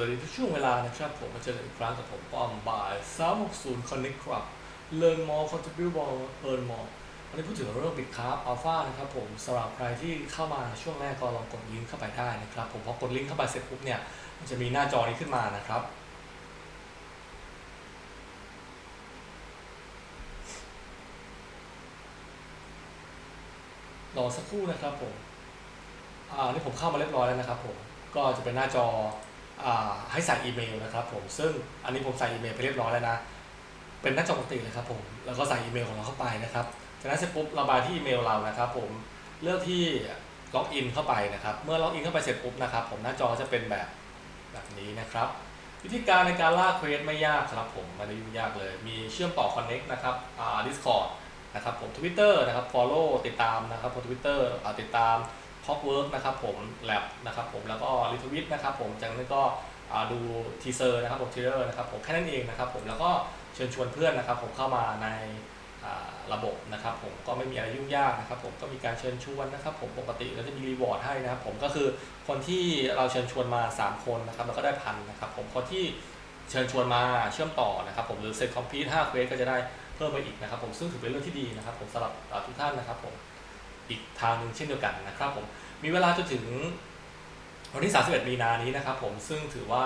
วัสดีทุกช่วงเวลานะครับ ผมมาเจอกันอีกครั้งกับผมป้อมบ่าย360 Connect ครับ Learn more contribute more earn more วันนี้พูดถึงเรื่อง Bit Craft Alpha นะครับผมสำหรับใครที่เข้ามาช่วงแรกก็ลองกดลิงก์เข้าไปได้นะครับ ผมพอกดลิงก์เข้าไปเสร็จปุ๊บเนี่ย มันจะมีหน้าจอนี้ขึ้นมานะครับ รอสักครู่นะครับผม อ่า นี่ผมเข้ามาเรียบร้อยแล้วนะครับผม ก็จะเป็นหน้าจอ ให้ใส่อีเมลนะครับผมซึ่งอันนี้ผมใส่อีเมลไปเรียบร้อยแล้วนะเป็นหน้าจอปกติเลยครับผมแล้วก็ใส่อีเมลของเราเข้าไปนะครับจากนั้นเสร็จปุ๊บเรามาที่อีเมลเรานะครับ ผมเลือกที่ล็อกอินเข้าไปนะครับเมื่อล็อกอินเข้าไปเสร็จปุ๊บนะครับผมหน้าจอจะเป็นแบบแบบนี้นะครับวิธีการในการลากเควสไม่ยากครับผมไม่ได้ยุ่งยากเลย มีเชื่อมต่อ Connect นะครับอ่า Discord นะครับผม Twitter นะครับ Follow ติดตามนะครับผม Twitter อ่าติดตาม t a l k w o r k นะครับผม Lab นะครับผมแล้วก็ r e t w e e t นะครับผมจากนั้นก็ดูทีเซอร์นะครับผมทีเซอร์นะครับผมแค่นั้นเองนะครับผมแล้วก็เชิญชวนเพื่อนนะครับผมเข้ามาในระบบนะครับผมก็ไม่มีอะไรยุ่งยากนะครับผมก็มีการเชิญชวนนะครับผมปกติเราจะมีรีวอร์ดให้นะครับผมก็คือคนที่เราเชิญชวนมา 3 คนนะครับแล้วก็ได้พันนะครับผมคนที่เชิญชวนมาเชื่อมต่อนะครับผมหรือเสร็จคอมพิวต์5เควสก็จะได้เพิ่มไปอีกนะครับผมซึ่งถือเป็นเรื่องที่ดีนะครับผมสำหรับทุกท่านนะครับผมอีกทางหนึ่งเช่นเดียวกันนะครับผม มีเวลาจนถึงวันที่ 31 มีนานี้นะครับผมซึ่งถือว่า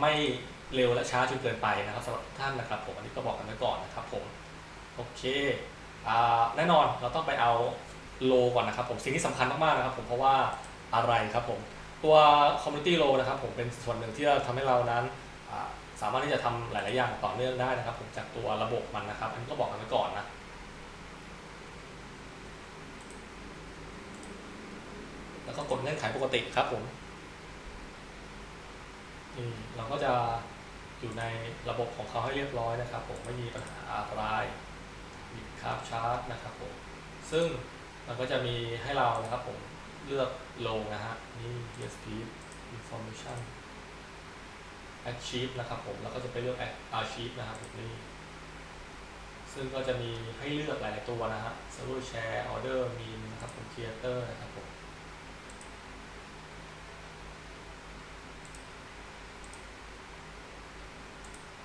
ไม่เร็วและช้าจนเกินไปนะครับสำหรับท่านนะครับผมอันนี้ก็บอกกันไว้ก่อนนะครับผมโอเคอแน่นอนเราต้องไปเอาโลก่อนนะครับผมสิ่งที่สำคัญมากๆนะครับผมเพราะว่าอะไรครับผมตัว community low นะครับผมเป็นส่วนหนึ่งที่จะทำให้เรานั้นสามารถที่จะทำหลาย ๆ อย่างต่อเนื่องได้นะครับ ผมจากตัวระบบมันนะครับ อันนี้ก็บอกกันไว้ก่อนนะ แล้วก็กดเงื่อนไขปกติครับผมนี่เราก็จะอยู่ในระบบของเขาให้เรียบร้อยนะครับ ผมไม่มีปัญหาอะไรมีคาบชาร์ตนะครับผมซึ่งมันก็จะมีให้เรานะครับผมเลือกลงนะฮะนี่ ESP information achieve นะครับผมแล้วก็จะไปเลือก achieve นะครับผมนี่ซึ่งก็จะมีให้เลือกหลาย ๆ ตัวนะฮะ server share order mean นะครับผม creator นะครับผม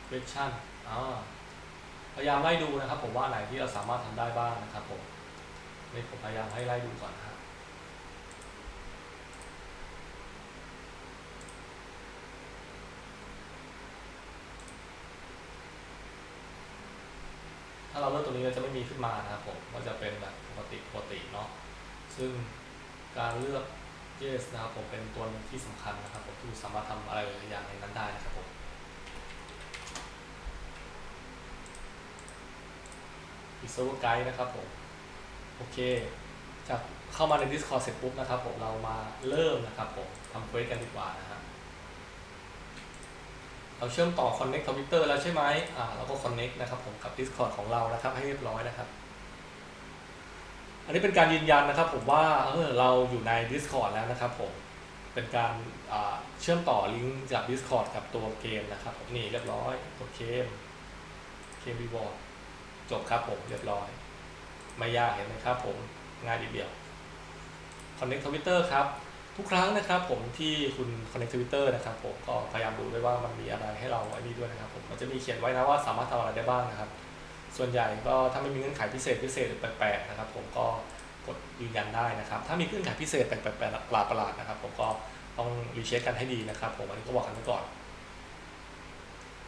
question อ่าพยายามไล่ดูนะครับ ผมว่าไหนที่เราสามารถทำได้บ้างนะครับผมนี่ผมพยายามให้ไล่ดูก่อนนะครับถ้าเราเลือกตรงนี้ก็จะไม่มีขึ้นมานะครับผมก็จะเป็นแบบปกติปกติเนาะซึ่งการเลือก yes นะครับผมเป็นตัวที่สำคัญนะครับผมที่สามารถทำอะไรหลายๆอย่างในนั้นได้นะครับผม อีกเซิร์ฟเวอร์ไกด์นะครับผม โอเค จากเข้ามาใน Discord เสร็จปุ๊บนะครับผม เรามาเริ่มนะครับผมทำเควสกันดีกว่านะฮะ เราเชื่อมต่อ Connect Twitter แล้วใช่ไหมอ่า เราก็ Connect นะครับผมกับ Discord ของเรานะครับ ให้เรียบร้อยนะครับ อันนี้เป็นการยืนยันนะครับผมว่า เออ เราอยู่ใน Discord แล้วนะครับผม เป็นการเชื่อมต่อลิงก์จาก Discord กับตัวเกมนะครับผมนี่เรียบร้อยตัวเกมเกมรีวอร์ด จบครับผมเรียบร้อย ไม่ยากเห็นไหมครับผมง่ายดีเดียว Connect Twitter ครับ ทุกครั้งนะครับผมที่คุณ Connect Twitter นะครับผมก็พยายามดูด้วยว่ามันมีอะไรให้เราไอ้นี่ด้วยนะครับผมมันจะมีเขียนไว้นะว่าสามารถทำอะไรได้บ้างนะครับ ส่วนใหญ่ก็ถ้าไม่มีเงื่อนไขพิเศษพิเศษหรือแปลกๆนะครับ ผมก็กดยืนยันได้นะครับ ถ้ามีเงื่อนไขพิเศษแปลกๆประหลาดๆนะครับ ผมก็ต้องรีเช็คกันให้ดีนะครับ ผมอันนี้ก็บอกกันไว้ก่อน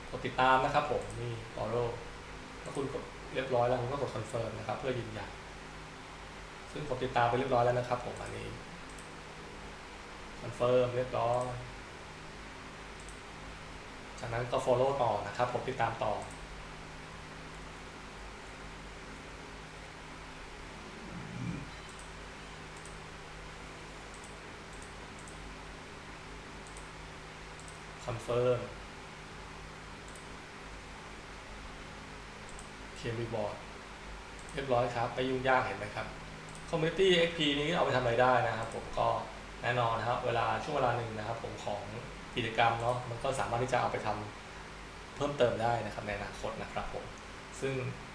กดติดตามนะครับผมนี่ follow ถ้าคุณกด เรียบร้อยแล้วคุณก็กดคอนเฟิร์มนะครับเพื่อยืนยัน ซึ่งกดติดตามไปเรียบร้อยแล้วนะครับผมอันนี้คอนเฟิร์มเรียบร้อย จากนั้นก็ follow ต่อนะครับ ผมติดตามต่อคอนเฟิร์ม เคมีบอร์ดเรียบร้อยครับไม่ยุ่งยากเห็นไหมครับ Community XP นี้เอาไปทำอะไรได้นะครับผมก็แน่นอนนะครับเวลาช่วงเวลาหนึ่งนะครับ ผมของกิจกรรมเนาะมันก็สามารถที่จะเอาไปทำเพิ่มเติมได้นะครับในอนาคตนะครับผมซึ่ง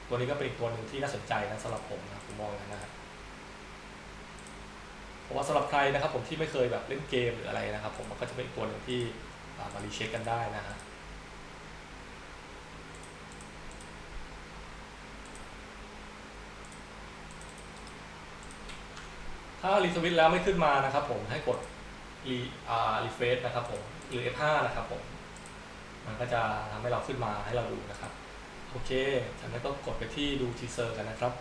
ตัวนี้ก็เป็นอีกตัวหนึ่งที่น่าสนใจนะสำหรับผมนะผมมองอย่างนั้นนะครับเพราะว่าสำหรับใครนะครับผมที่ไม่เคยแบบเล่นเกมหรืออะไรนะครับ ผมมันก็จะเป็นอีกตัวหนึ่งที่มารีเช็คกันได้นะฮะ ถ้ารีสวิตแล้วไม่ขึ้นมานะครับผมให้กดรีอ่ารีเฟรชนะครับผมหรือ F5 นะครับผมมันก็จะทำให้เราขึ้นมาให้เราดูนะครับ โอเคจากนั้นก็กดไปที่ดูทีเซอร์กันนะครับ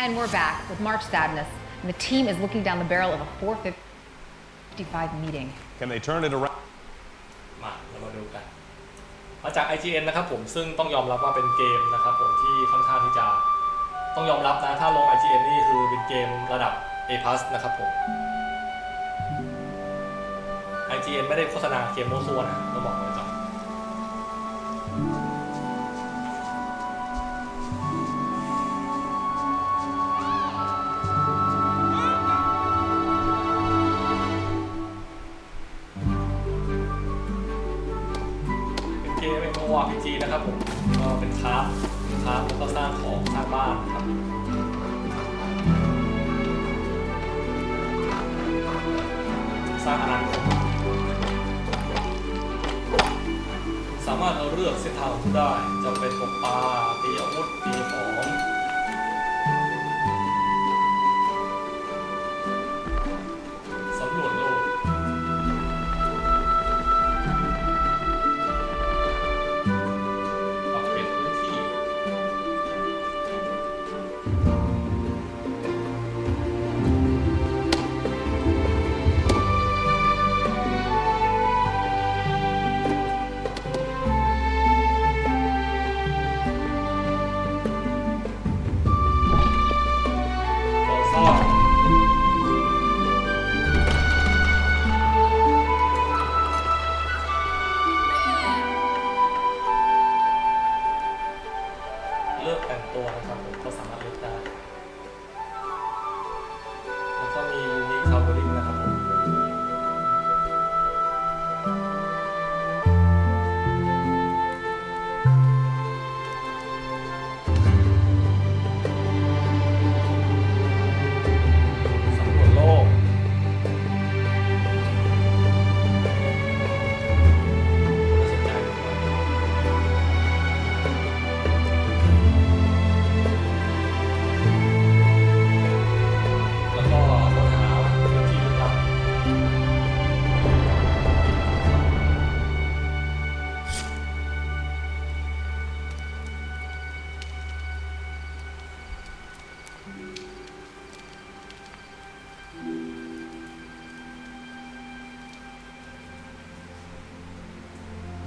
And we're back with March Sadness, and the team is looking down the barrel of a 455 meeting. Can they turn it around? มาเรามาดูกัน มาจาก IGN นะครับผมซึ่งต้องยอมรับว่าเป็นเกมนะครับผมที่ค่อนข้างที่จะ ต้องยอมรับนะ ถ้าลง IGN นี่คือเป็นเกมระดับ A+ นะครับผม IGN ไม่ได้โฆษณาเกมโมวซัวนะต้องบอกไว้ก่อนเป็นเกม MMORPG นะครับผมก็เป็นคราฟ คราแล้วก็สร้างของสร้างบ้านครับสร้างอนาคตสามารถเอาเลือกเส้นทางของคุณได้จะเป็นตกปลาตีอาวุธตี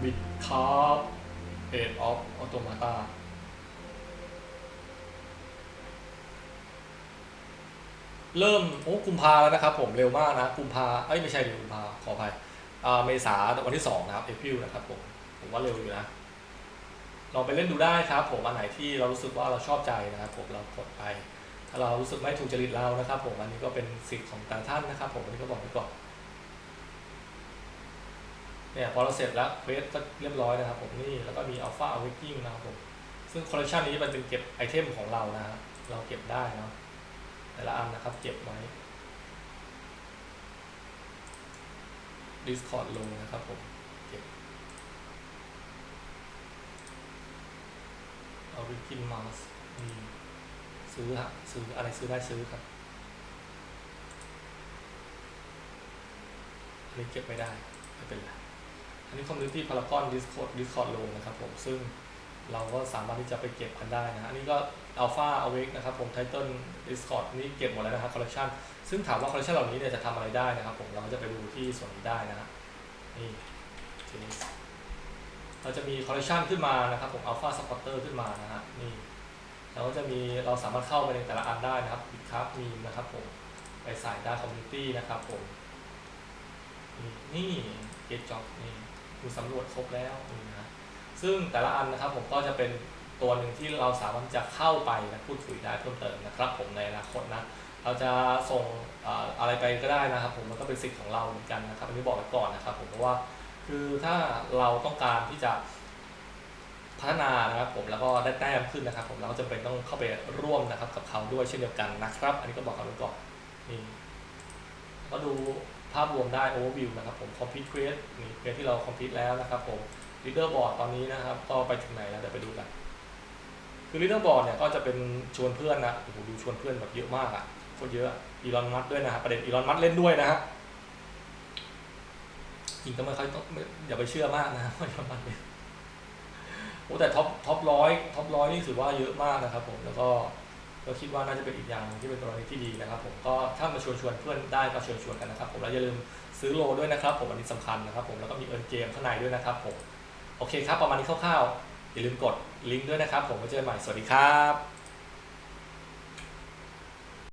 บิดคาร์บเอ็ดออฟออโตมาตาเริ่มโอ้กุมภาแล้วนะครับผมเร็วมากนะกุมภาเอ้ยไม่ใช่เดือนกุมภาขออภัยอ่าเมษาวันที่สองนะครับเอพิลนะครับผมผมว่าเร็วอยู่นะลองไปเล่นดูได้ครับผมอันไหนที่เรารู้สึกว่าเราชอบใจนะครับผมเรากดไปถ้าเรารู้สึกไม่ถูกจริตเรานะครับผมอันนี้ก็เป็นสิทธิ์ของแต่ท่านนะครับผมอันนี้ก็บอกไว้ก่อน เนี่ยพอเราเสร็จแล้วเควสก็เรียบร้อยนะครับผมนี่แล้วก็มีอัลฟาอเวกกิ้งนะครับผมซึ่งคอลเลคชันนี้มันเป็นเก็บไอเทมของเรานะเราเก็บได้เนาะแต่ละอันนะครับเก็บไว้ Discord ลงนะครับผมเก็บเอาวิกินมาสนี่ซื้อฮะซื้ออะไรซื้อได้ซื้อครับอันนี้เก็บไม่ได้ไม่เป็นไร อันนี้ Community Paragon Discord Discord ลนะครับผม ซึ่งเราก็สามารถที่จะไปเก็บกันได้นะฮะอันนี้ก็ Alpha Awake นะครับผม Title Discord นี่เก็บหมดแล้วนะครับ Collection ซึ่งถามว่า Collection เหล่านี้เนี่ยจะทำอะไรได้นะครับผม เราก็จะไปดูที่ส่วนนี้ได้นะฮะนี่ทีนี้เราจะมี Collection ขึ้นมานะครับผม Alpha Supporter ขึ้นมานะฮะนี่เราก็จะมีเราสามารถเข้าไปในแต่ละอันได้นะครับบิ c ครับมีนะครับผมไปใส่ได้ Community นะครับผม นี่นี่ Get Job นี่ คือสำรวจครบแล้วนะซึ่งแต่ละอันนะครับผมก็จะเป็นตัวหนึ่งที่เราสามารถจะเข้าไปนะพูดคุยได้เพิ่มเติมนะครับ ผมในอนาคตนะเราจะส่งอะไรไปก็ได้นะครับ ผมมันก็เป็นสิทธิ์ของเราเหมือนกันนะครับอันนี้บอกไว้ก่อนนะครับ ผมเพราะว่าคือถ้าเราต้องการที่จะพัฒนานะครับผมแล้วก็ได้แต้มขึ้นนะครับ ผมเราก็จะเป็นต้องเข้าไปร่วมนะครับกับเขาด้วยเช่นเดียวกันนะครับ อันนี้ก็บอกกันไว้ก่อนนี่ก็ดู ภาพรวมได้ overview นะครับผม complete create นี่ create ที่เรา complete แล้วนะครับผม leaderboard ตอนนี้นะครับ ก็ไปถึงไหนแล้วเดี๋ยวไปดูกัน คือ leaderboard เนี่ยก็จะเป็นชวนเพื่อนนะโอ้โหดูชวนเพื่อนแบบเยอะมากอะโคตรเยอะอีลอนมัสด้วยนะครับประเด็นอีลอนมัสเล่นด้วยนะฮะจริงก็ไม่ค่อยต้องอย่าไปเชื่อมากนะว่าอีลอนมัสเนี่ยโอ้แต่ท็อปท็อปร้อยท็อปร้อยนี่ถือว่าเยอะมากนะครับผมแล้วก็ ก็คิดว่าน่าจะเป็นอีกอย่างที่เป็นกรณีที่ดีนะครับผมก็ถ้ามาชวนชวนเพื่อนได้ก็ชวนชวนกันนะครับผมแล้วอย่าลืมซื้อโลด้วยนะครับผมอันนี้สำคัญนะครับผมแล้วก็มีเอิร์นเกมข้างในด้วยนะครับผมโอเคครับประมาณนี้คร่าวๆอย่าลืมกดลิงก์ด้วยนะครับผมไว้เจอกันใหม่สวัสดีครับ